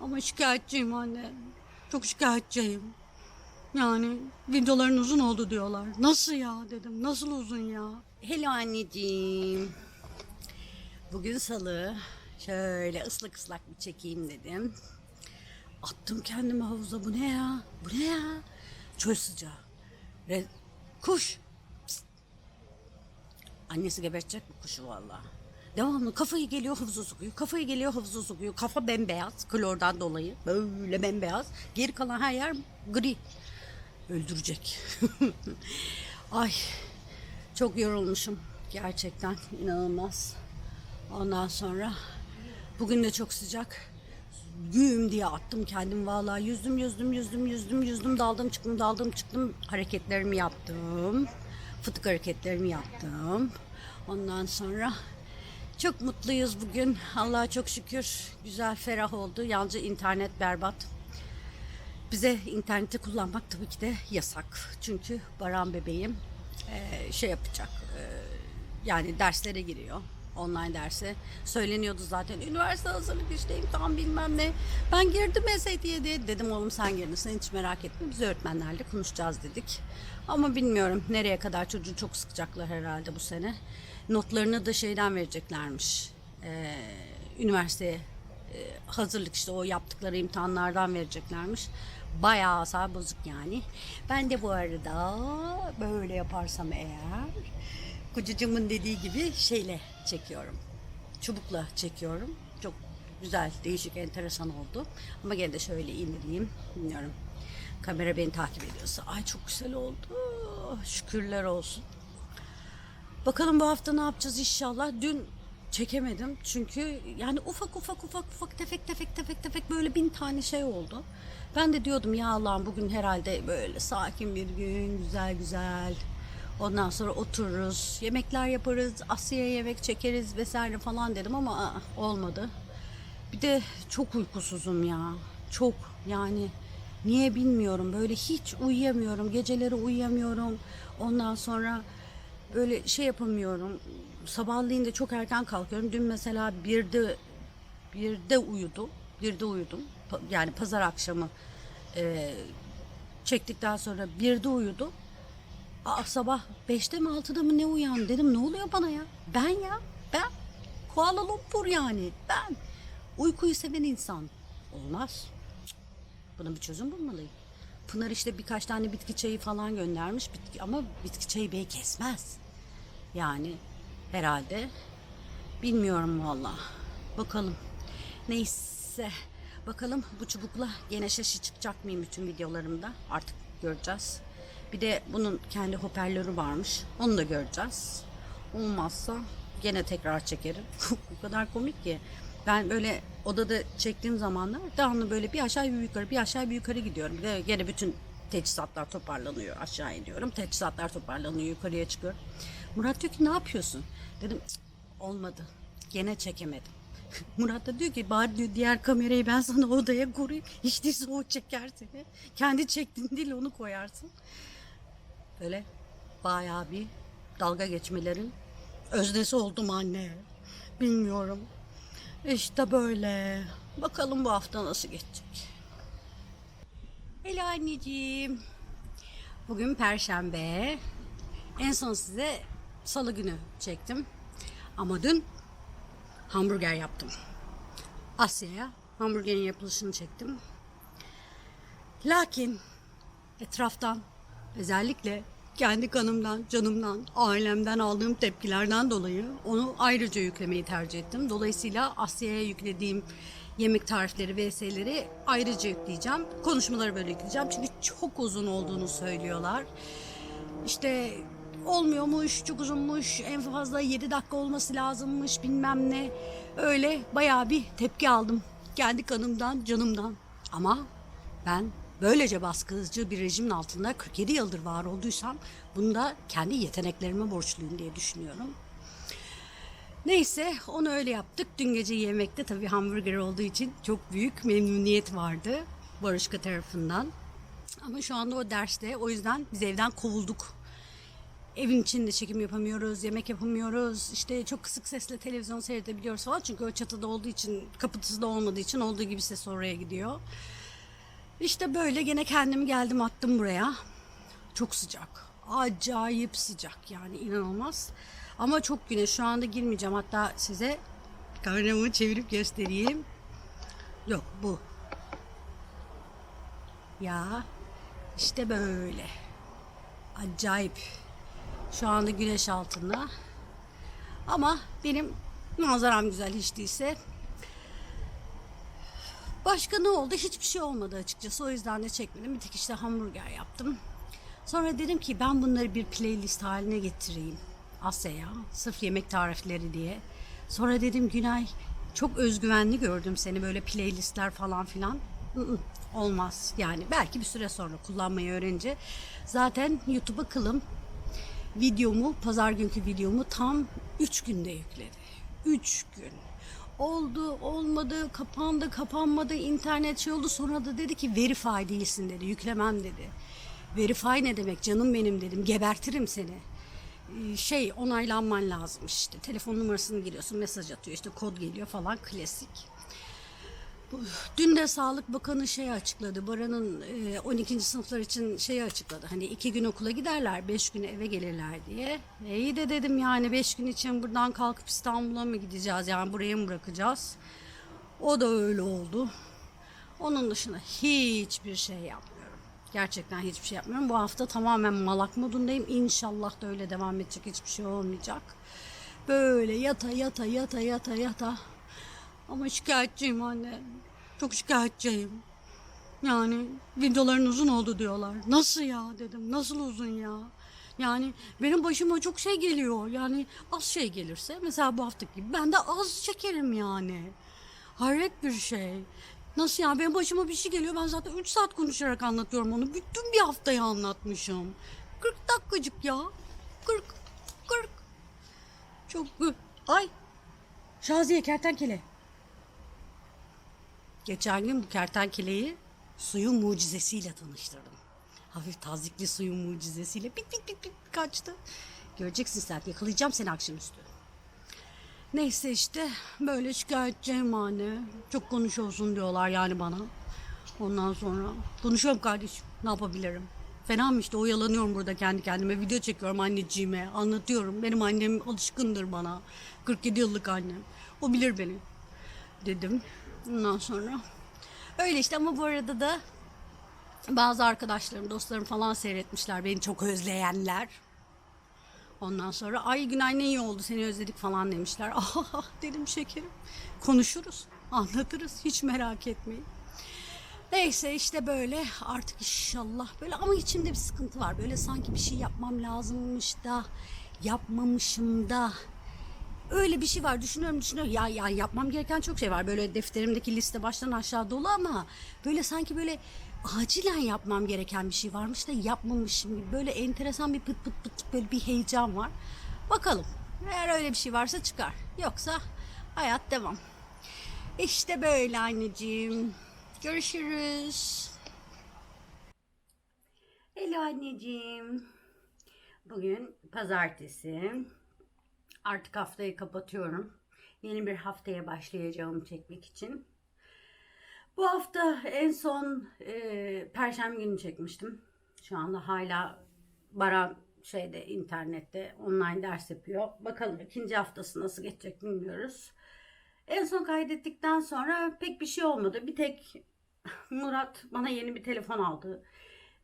Ama şikayetçiyim anne. Çok şikayetçiyim. Yani videoların uzun oldu diyorlar. Nasıl ya dedim. Nasıl uzun ya? Hello anneciğim. Bugün salı. Şöyle ıslak ıslak bir çekeyim dedim. Attım kendimi havuza. Bu ne ya? Bu ne ya? Çöl sıcağı. Re- kuş. Psst. Annesi gebertecek bu kuşu valla. Devamlı kafayı geliyor havuza sokuyor. Kafayı geliyor havuza sokuyor. Kafa bembeyaz klordan dolayı. Böyle bembeyaz. Geri kalan her yer gri. Öldürecek. Ay çok yorulmuşum. Gerçekten inanılmaz. Ondan sonra bugün de çok sıcak. Güm diye attım kendim vallahi yüzdüm yüzdüm yüzdüm yüzdüm yüzdüm daldım çıktım daldım çıktım hareketlerimi yaptım. Fıtık hareketlerimi yaptım. Ondan sonra çok mutluyuz bugün. Allah'a çok şükür. Güzel ferah oldu. Yalnızca internet berbat. Bize interneti kullanmak tabii ki de yasak. Çünkü Baran bebeğim şey yapacak. yani derslere giriyor. Online derse. Söyleniyordu zaten. Üniversite hazırlık işte imtihan bilmem ne. Ben girdim SAT'ye diye. Dedim oğlum sen girdin. Sen hiç merak etme. Biz öğretmenlerle konuşacağız dedik. Ama bilmiyorum nereye kadar çocuğu çok sıkacaklar herhalde bu sene. Notlarını da şeyden vereceklermiş. Eee üniversiteye e, hazırlık işte o yaptıkları imtihanlardan vereceklermiş. Bayağı asal bozuk yani. Ben de bu arada böyle yaparsam eğer kucucumun dediği gibi şeyle çekiyorum. Çubukla çekiyorum. Çok güzel, değişik, enteresan oldu. Ama gene de şöyle indireyim. Bilmiyorum. Kamera beni takip ediyorsa. Ay çok güzel oldu. Şükürler olsun. Bakalım bu hafta ne yapacağız inşallah. Dün çekemedim çünkü yani ufak ufak ufak ufak tefek tefek tefek tefek böyle bin tane şey oldu. Ben de diyordum ya Allah'ım bugün herhalde böyle sakin bir gün güzel güzel. Ondan sonra otururuz, yemekler yaparız, Asya'ya yemek çekeriz vesaire falan dedim ama aa, olmadı. Bir de çok uykusuzum ya. Çok yani niye bilmiyorum. Böyle hiç uyuyamıyorum. Geceleri uyuyamıyorum. Ondan sonra böyle şey yapamıyorum. Sabahleyin de çok erken kalkıyorum. Dün mesela birde birde uyudum. Birde uyudum. Yani pazar akşamı e, çektikten sonra birde uyudum. Aa, sabah beşte mi altıda mı ne uyan dedim ne oluyor bana ya? Ben ya ben Kuala Lumpur yani ben uykuyu seven insan olmaz. Buna bir çözüm bulmalıyım. Pınar işte birkaç tane bitki çayı falan göndermiş bitki, ama bitki çayı bey kesmez. Yani herhalde bilmiyorum valla. Bakalım. Neyse. Bakalım bu çubukla gene şaşı çıkacak mıyım bütün videolarımda? Artık göreceğiz. Bir de bunun kendi hoparlörü varmış. Onu da göreceğiz. Olmazsa gene tekrar çekerim. o kadar komik ki. Ben böyle odada çektiğim zamanlar devamlı böyle bir aşağı bir yukarı bir aşağı bir yukarı gidiyorum. Bir de gene bütün teçhizatlar toparlanıyor. Aşağı iniyorum. Teçhizatlar toparlanıyor. Yukarıya çıkıyorum. Murat diyor ki ne yapıyorsun? Dedim "Cık, olmadı. Gene çekemedim. Murat da diyor ki bari diyor diğer kamerayı ben sana odaya kurayım. Hiç değilse o çeker seni. Kendi çektiğin değil onu koyarsın. Böyle bayağı bir dalga geçmelerin öznesi oldum anne. Bilmiyorum. İşte böyle. Bakalım bu hafta nasıl geçecek. Hello anneciğim. Bugün perşembe. En son size salı günü çektim. Ama dün hamburger yaptım. Asya'ya hamburgerin yapılışını çektim. Lakin etraftan özellikle kendi kanımdan, canımdan, ailemden aldığım tepkilerden dolayı onu ayrıca yüklemeyi tercih ettim. Dolayısıyla Asya'ya yüklediğim yemek tarifleri vs'leri ayrıca yükleyeceğim. Konuşmaları böyle yükleyeceğim. Çünkü çok uzun olduğunu söylüyorlar. İşte olmuyormuş, çok uzunmuş, en fazla 7 dakika olması lazımmış bilmem ne. Öyle bayağı bir tepki aldım. Kendi kanımdan, canımdan. Ama ben böylece baskıcı bir rejimin altında 47 yıldır var olduysam bunu da kendi yeteneklerime borçluyum diye düşünüyorum. Neyse onu öyle yaptık. Dün gece yemekte tabii hamburger olduğu için çok büyük memnuniyet vardı Barışka tarafından. Ama şu anda o derste o yüzden biz evden kovulduk. evin içinde çekim yapamıyoruz, yemek yapamıyoruz. İşte çok kısık sesle televizyon seyredebiliyoruz falan. Çünkü o çatıda olduğu için, kapıtısı da olmadığı için olduğu gibi ses oraya gidiyor. İşte böyle gene kendim geldim attım buraya. Çok sıcak. Acayip sıcak yani inanılmaz. Ama çok güneş. Şu anda girmeyeceğim. Hatta size kameramı çevirip göstereyim. Yok bu. Ya işte böyle. Acayip. Şu anda güneş altında. Ama benim manzaram güzel hiç değilse. Başka ne oldu? Hiçbir şey olmadı açıkçası. O yüzden de çekmedim. Bir tek işte hamburger yaptım. Sonra dedim ki ben bunları bir playlist haline getireyim. Asya'ya. Sırf yemek tarifleri diye. Sonra dedim Günay çok özgüvenli gördüm seni böyle playlistler falan filan. Olmaz yani belki bir süre sonra kullanmayı öğrenince zaten YouTube'a kılım videomu pazar günkü videomu tam 3 günde yükledi. 3 gün. Oldu, olmadı, kapandı, kapanmadı, internet şey oldu. Sonra da dedi ki verify değilsin dedi, yüklemem dedi. Verify ne demek canım benim dedim, gebertirim seni. Ee, Şey onaylanman lazım işte. Telefon numarasını giriyorsun, mesaj atıyor işte kod geliyor falan klasik. Dün de Sağlık Bakanı şey açıkladı. Baran'ın e, 12. sınıflar için şeyi açıkladı. Hani iki gün okula giderler, beş gün eve gelirler diye. E, iyi de dedim yani beş gün için buradan kalkıp İstanbul'a mı gideceğiz? Yani buraya mı bırakacağız? O da öyle oldu. Onun dışında hiçbir şey yapmıyorum. Gerçekten hiçbir şey yapmıyorum. Bu hafta tamamen malak modundayım. İnşallah da öyle devam edecek. Hiçbir şey olmayacak. Böyle yata yata yata yata yata. Ama şikayetçiyim anne. Çok şikayetçiyim. Yani videoların uzun oldu diyorlar. Nasıl ya dedim. Nasıl uzun ya? Yani benim başıma çok şey geliyor. Yani az şey gelirse mesela bu haftaki gibi ben de az çekerim yani. Hayret bir şey. Nasıl ya benim başıma bir şey geliyor ben zaten 3 saat konuşarak anlatıyorum onu. Bütün bir haftayı anlatmışım. 40 dakikacık ya. 40 40 çok ay Şaziye kertenkele. Geçen gün bu kertenkeleyi suyun mucizesiyle tanıştırdım. Hafif tazikli suyun mucizesiyle bit bit bit bit kaçtı. Göreceksin sen yakalayacağım seni akşamüstü. Neyse işte böyle şikayetçiyim anne. Çok konuşuyorsun diyorlar yani bana. Ondan sonra konuşuyorum kardeşim ne yapabilirim. Fena mı işte oyalanıyorum burada kendi kendime video çekiyorum anneciğime anlatıyorum. Benim annem alışkındır bana 47 yıllık annem o bilir beni dedim. Ondan sonra öyle işte ama bu arada da bazı arkadaşlarım, dostlarım falan seyretmişler beni çok özleyenler. Ondan sonra ay Günay ne iyi oldu seni özledik falan demişler. Ah dedim şekerim konuşuruz anlatırız hiç merak etmeyin. Neyse işte böyle artık inşallah böyle ama içimde bir sıkıntı var. Böyle sanki bir şey yapmam lazımmış da yapmamışım da öyle bir şey var düşünüyorum düşünüyorum. Ya ya yapmam gereken çok şey var. Böyle defterimdeki liste baştan aşağı dolu ama böyle sanki böyle acilen yapmam gereken bir şey varmış da yapmamışım gibi. Böyle enteresan bir pıt pıt pıt böyle bir heyecan var. Bakalım. Eğer öyle bir şey varsa çıkar. Yoksa hayat devam. İşte böyle anneciğim. Görüşürüz. Hello anneciğim. Bugün pazartesi Artık haftayı kapatıyorum. Yeni bir haftaya başlayacağım çekmek için. Bu hafta en son e, Perşembe günü çekmiştim. Şu anda hala Baran şeyde internette online ders yapıyor. Bakalım ikinci haftası nasıl geçecek bilmiyoruz. En son kaydettikten sonra pek bir şey olmadı. Bir tek Murat bana yeni bir telefon aldı.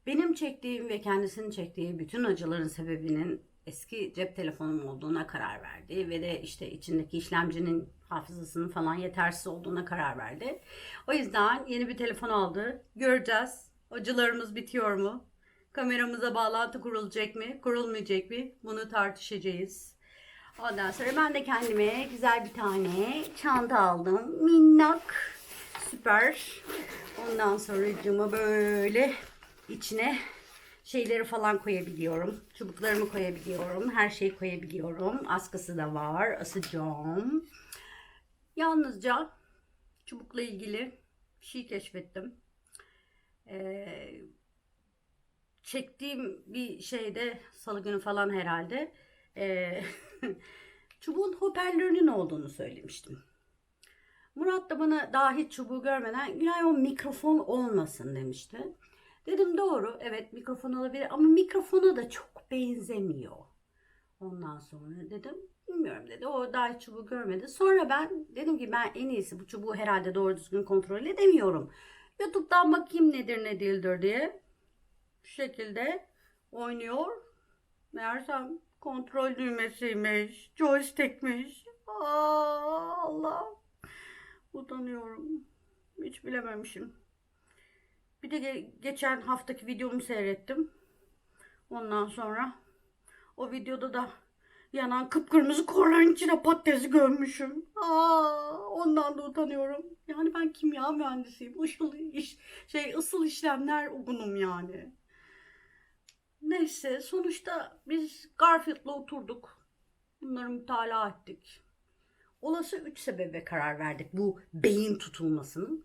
Benim çektiğim ve kendisinin çektiği bütün acıların sebebinin eski cep telefonum olduğuna karar verdi ve de işte içindeki işlemcinin hafızasının falan yetersiz olduğuna karar verdi. O yüzden yeni bir telefon aldı. Göreceğiz. Acılarımız bitiyor mu? Kameramıza bağlantı kurulacak mı? Kurulmayacak mı? Bunu tartışacağız. Ondan sonra ben de kendime güzel bir tane çanta aldım. Minnak. Süper. Ondan sonra cıma böyle içine şeyleri falan koyabiliyorum. Çubuklarımı koyabiliyorum. Her şeyi koyabiliyorum. Askısı da var. Asacağım. Yalnızca çubukla ilgili bir şey keşfettim. Ee, çektiğim bir şeyde salı günü falan herhalde e, çubuğun hoparlörünün olduğunu söylemiştim. Murat da bana daha hiç çubuğu görmeden Günay o mikrofon olmasın demişti. Dedim doğru evet mikrofon olabilir ama mikrofona da çok benzemiyor. Ondan sonra dedim bilmiyorum dedi. O daha hiç çubuğu görmedi. Sonra ben dedim ki ben en iyisi bu çubuğu herhalde doğru düzgün kontrol edemiyorum. YouTube'dan bakayım nedir ne değildir diye. Şu şekilde oynuyor. Meğersem kontrol düğmesiymiş. Joystickmiş. Aa, Allah. Utanıyorum. Hiç bilememişim. Bir de ge- geçen haftaki videomu seyrettim. Ondan sonra o videoda da yanan kıpkırmızı korların içine patatesi gömmüşüm. Aa, ondan da utanıyorum. Yani ben kimya mühendisiyim. Işıl iş, şey ısıl işlemler okunum yani. Neyse sonuçta biz Garfield'la oturduk. Bunları mütalaa ettik. Olası üç sebebe karar verdik bu beyin tutulmasının.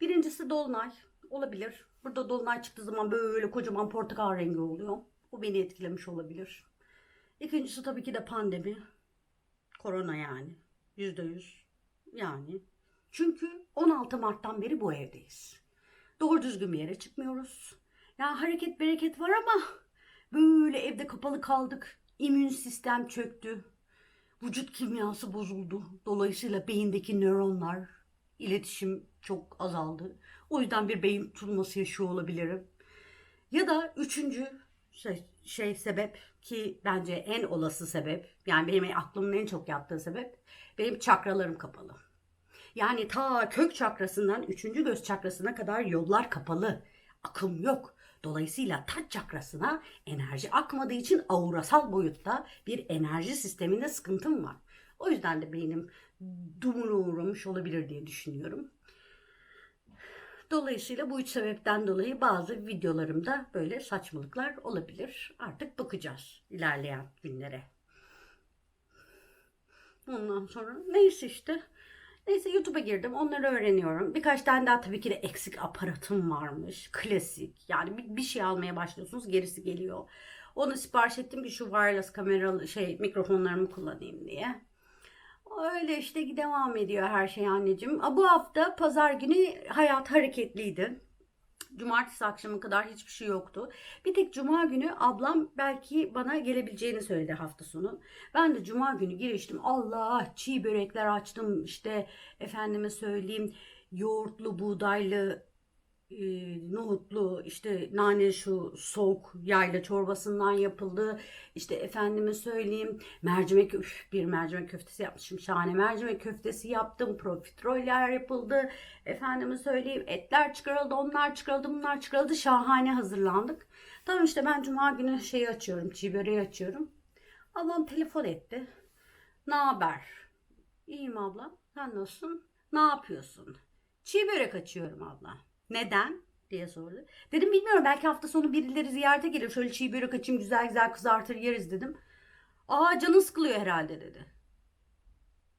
Birincisi dolunay. Olabilir. Burada dolunay çıktığı zaman böyle kocaman portakal rengi oluyor. Bu beni etkilemiş olabilir. İkincisi tabii ki de pandemi. Korona yani. Yüzde yüz. Yani. Çünkü 16 Mart'tan beri bu evdeyiz. Doğru düzgün bir yere çıkmıyoruz. Ya hareket bereket var ama böyle evde kapalı kaldık. İmmün sistem çöktü. Vücut kimyası bozuldu. Dolayısıyla beyindeki nöronlar, iletişim çok azaldı. O yüzden bir beyin tutulması yaşıyor olabilirim. Ya da üçüncü şey, şey sebep ki bence en olası sebep yani benim aklımın en çok yattığı sebep benim çakralarım kapalı. Yani ta kök çakrasından üçüncü göz çakrasına kadar yollar kapalı. Akım yok. Dolayısıyla taç çakrasına enerji akmadığı için aurasal boyutta bir enerji sisteminde sıkıntım var. O yüzden de beynim dumura uğramış olabilir diye düşünüyorum. Dolayısıyla bu üç sebepten dolayı bazı videolarımda böyle saçmalıklar olabilir. Artık bakacağız ilerleyen günlere. Ondan sonra neyse işte. Neyse YouTube'a girdim. Onları öğreniyorum. Birkaç tane daha tabii ki de eksik aparatım varmış. Klasik. Yani bir, bir şey almaya başlıyorsunuz gerisi geliyor. Onu sipariş ettim ki şu wireless kameralı şey mikrofonlarımı kullanayım diye. Öyle işte devam ediyor her şey anneciğim. Bu hafta pazar günü hayat hareketliydi. Cumartesi akşamı kadar hiçbir şey yoktu. Bir tek cuma günü ablam belki bana gelebileceğini söyledi hafta sonu. Ben de cuma günü giriştim. Allah çiğ börekler açtım. İşte efendime söyleyeyim yoğurtlu, buğdaylı, nohutlu işte nane şu soğuk yayla çorbasından yapıldı. İşte efendime söyleyeyim mercimek üf, bir mercimek köftesi yapmışım. Şahane mercimek köftesi yaptım. Profiteroller yapıldı. Efendime söyleyeyim etler çıkarıldı, onlar çıkarıldı, bunlar çıkarıldı. Şahane hazırlandık. Tamam işte ben cuma günü şeyi açıyorum, çiğ böreği açıyorum. Ablam telefon etti. Ne haber? İyiyim abla. Sen nasılsın? Ne yapıyorsun? Çiğ börek açıyorum abla. Neden? diye sordu. Dedim bilmiyorum belki hafta sonu birileri ziyarete gelir. Şöyle çiğ börek açayım güzel güzel kızartır yeriz dedim. Aa canın sıkılıyor herhalde dedi.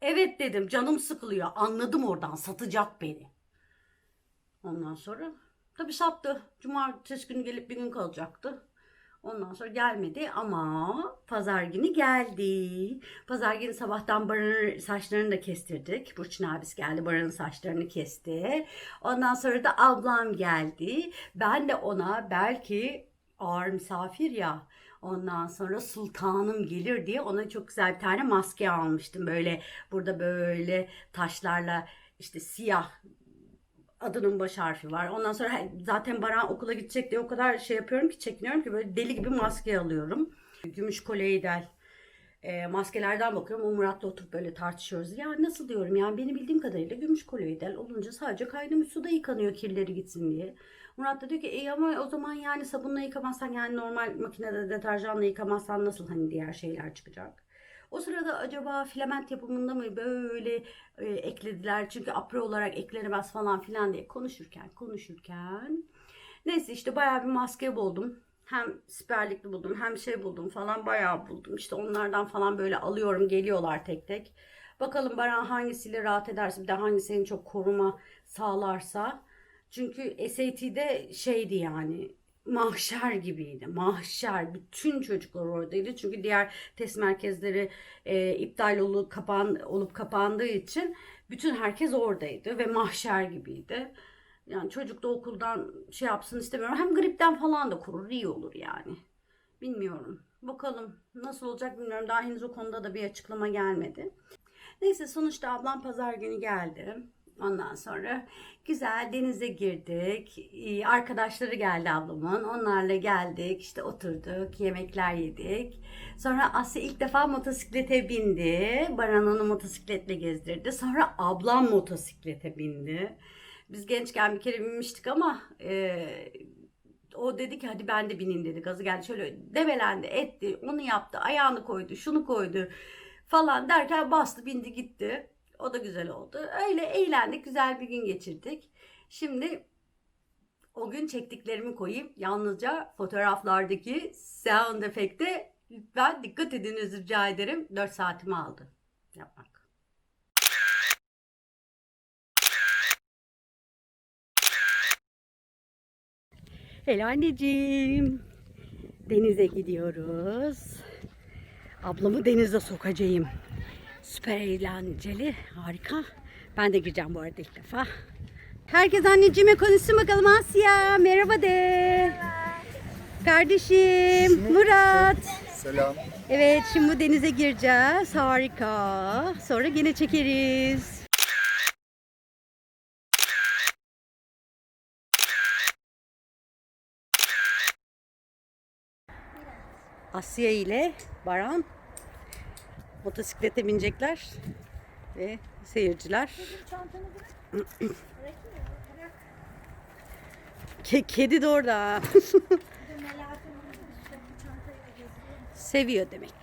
Evet dedim canım sıkılıyor. Anladım oradan satacak beni. Ondan sonra tabii sattı. Cumartesi günü gelip bir gün kalacaktı. Ondan sonra gelmedi ama pazar günü geldi. Pazar günü sabahtan Baran'ın saçlarını da kestirdik. Burçin abisi geldi Baran'ın saçlarını kesti. Ondan sonra da ablam geldi. Ben de ona belki ağır misafir ya. Ondan sonra sultanım gelir diye ona çok güzel bir tane maske almıştım. Böyle burada böyle taşlarla işte siyah adının baş harfi var. Ondan sonra zaten Baran okula gidecek diye o kadar şey yapıyorum ki çekiniyorum ki böyle deli gibi maske alıyorum. Gümüş koleydel e, maskelerden bakıyorum. O Murat'la oturup böyle tartışıyoruz. Ya nasıl diyorum yani benim bildiğim kadarıyla gümüş koleydel olunca sadece kaynamış suda yıkanıyor kirleri gitsin diye. Murat da diyor ki e ama o zaman yani sabunla yıkamazsan yani normal makinede deterjanla yıkamazsan nasıl hani diğer şeyler çıkacak? O sırada acaba filament yapımında mı böyle e, eklediler çünkü apre olarak eklenemez falan filan diye konuşurken konuşurken neyse işte bayağı bir maske buldum. Hem siperlikli buldum hem şey buldum falan bayağı buldum. İşte onlardan falan böyle alıyorum geliyorlar tek tek. Bakalım Baran hangisiyle rahat ederse bir de hangisi en çok koruma sağlarsa. Çünkü SAT'de şeydi yani mahşer gibiydi. Mahşer. Bütün çocuklar oradaydı. Çünkü diğer test merkezleri e, iptal olup, kapan, olup kapandığı için bütün herkes oradaydı ve mahşer gibiydi. Yani çocuk da okuldan şey yapsın istemiyorum. Hem gripten falan da kurur. iyi olur yani. Bilmiyorum. Bakalım nasıl olacak bilmiyorum. Daha henüz o konuda da bir açıklama gelmedi. Neyse sonuçta ablam pazar günü geldi. Ondan sonra güzel denize girdik. Ee, Arkadaşları geldi ablamın. Onlarla geldik. işte oturduk. Yemekler yedik. Sonra Asya ilk defa motosiklete bindi. Baran onu motosikletle gezdirdi. Sonra ablam motosiklete bindi. Biz gençken bir kere binmiştik ama e, o dedi ki hadi ben de bineyim dedi. Gazı geldi şöyle develendi etti. Onu yaptı. Ayağını koydu. Şunu koydu falan derken bastı bindi gitti. O da güzel oldu. Öyle eğlendik. Güzel bir gün geçirdik. Şimdi o gün çektiklerimi koyayım. Yalnızca fotoğraflardaki sound efekte lütfen dikkat ediniz rica ederim. 4 saatimi aldı yapmak. Hello anneciğim. Denize gidiyoruz. Ablamı denize sokacağım. Süper eğlenceli. Harika. Ben de gireceğim bu arada ilk defa. Herkes anneciğime konuşsun bakalım Asya. Merhaba de. Kardeşim Murat. Selam. Evet şimdi bu denize gireceğiz. Harika. Sonra yine çekeriz. Asya ile Baran motosiklete binecekler ve seyirciler. Ke- kedi de orada. Seviyor demek.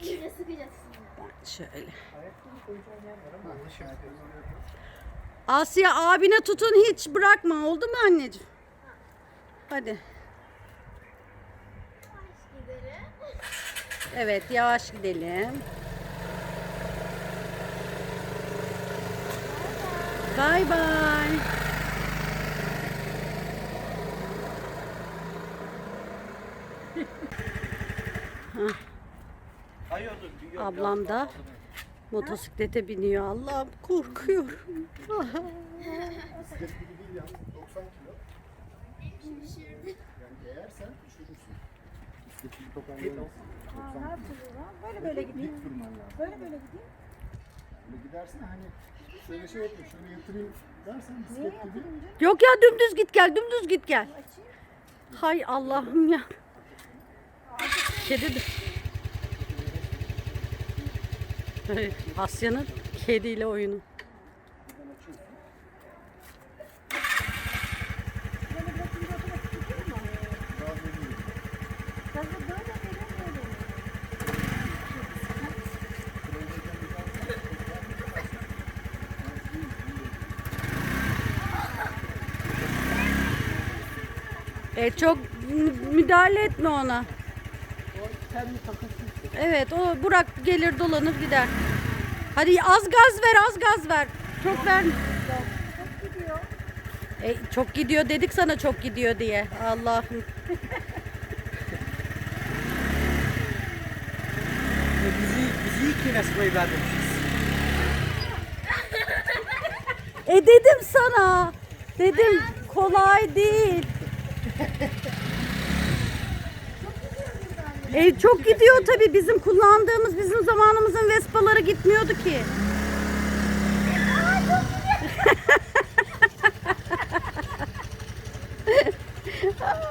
Şöyle. Asya abine tutun hiç bırakma oldu mu anneciğim? Hadi. Evet yavaş gidelim. Bay bay. Ablam da motosiklete biniyor. Allah'ım korkuyorum. Bisiklet gibi değil yalnız 90 kilo. Yani eğersen üşürürsün. Bisiklet gibi toparlanırsın. 90 kilo. Böyle böyle gideyim. Böyle böyle gideyim. Böyle gidersin hani şöyle şey yapayım, şöyle yatırayım dersen bisiklet gibi. Yok ya dümdüz git gel dümdüz git gel. Hay Allah'ım ya. Kedi de. Asya'nın kediyle oyunu. E çok mü- müdahale etme ona. Evet o bırak gelir dolanır gider. Hadi az gaz ver az gaz ver. Çok ver. Çok gidiyor. E, çok gidiyor dedik sana çok gidiyor diye. Allah'ım. Bizi, bizi ilk yarışmayı vermemişiz. E dedim sana. Dedim kolay değil. E çok gidiyor tabii bizim kullandığımız bizim zamanımızın Vespa'ları gitmiyordu ki.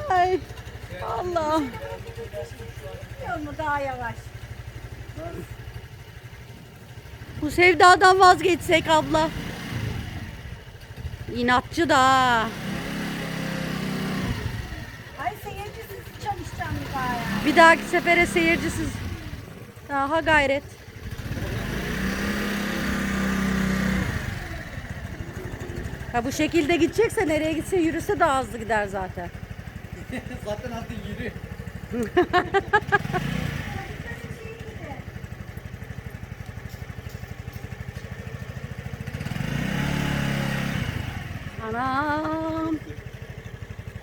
Ay Allah. Gidiyor mu daha yavaş? Bu sevdadan vazgeçsek abla. İnatçı da. ha. Ay seyircisiz çalışacağım bir dahaki sefere seyircisiz. Daha gayret. Ha bu şekilde gidecekse nereye gitse yürüse daha hızlı gider zaten. Zaten adı yürü. Anam.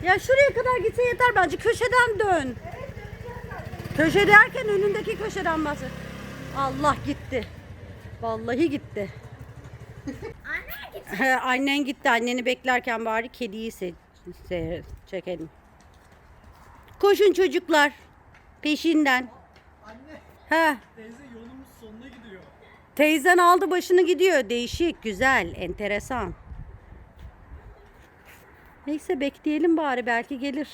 Ya şuraya kadar gitse yeter bence. Köşeden dön. Köşe derken önündeki köşeden bahset. Allah gitti. Vallahi gitti. Anne git. He, Annen gitti. Anneni beklerken bari kediyi se- se- çekelim. Koşun çocuklar. Peşinden. Anne He. teyze yolumuz sonuna gidiyor. Teyzen aldı başını gidiyor. Değişik, güzel, enteresan. Neyse bekleyelim bari belki gelir.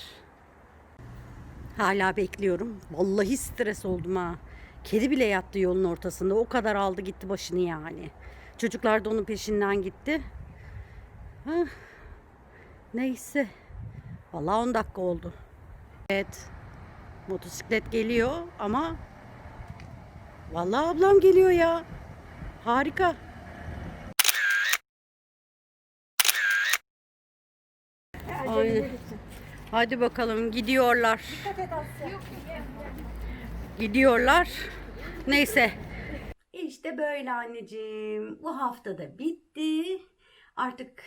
Hala bekliyorum. Vallahi stres oldum ha. Kedi bile yattı yolun ortasında. O kadar aldı gitti başını yani. Çocuklar da onun peşinden gitti. Hah. Neyse. Vallahi 10 dakika oldu. Evet. Motosiklet geliyor ama Vallahi ablam geliyor ya. Harika. Aynen. Hadi bakalım gidiyorlar. Gidiyorlar. Neyse. İşte böyle anneciğim. Bu hafta da bitti. Artık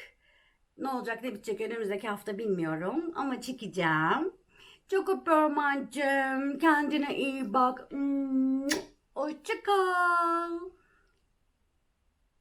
ne olacak ne bitecek önümüzdeki hafta bilmiyorum ama çekeceğim. Çok öpüyorum anneciğim. Kendine iyi bak. Hoşça kal.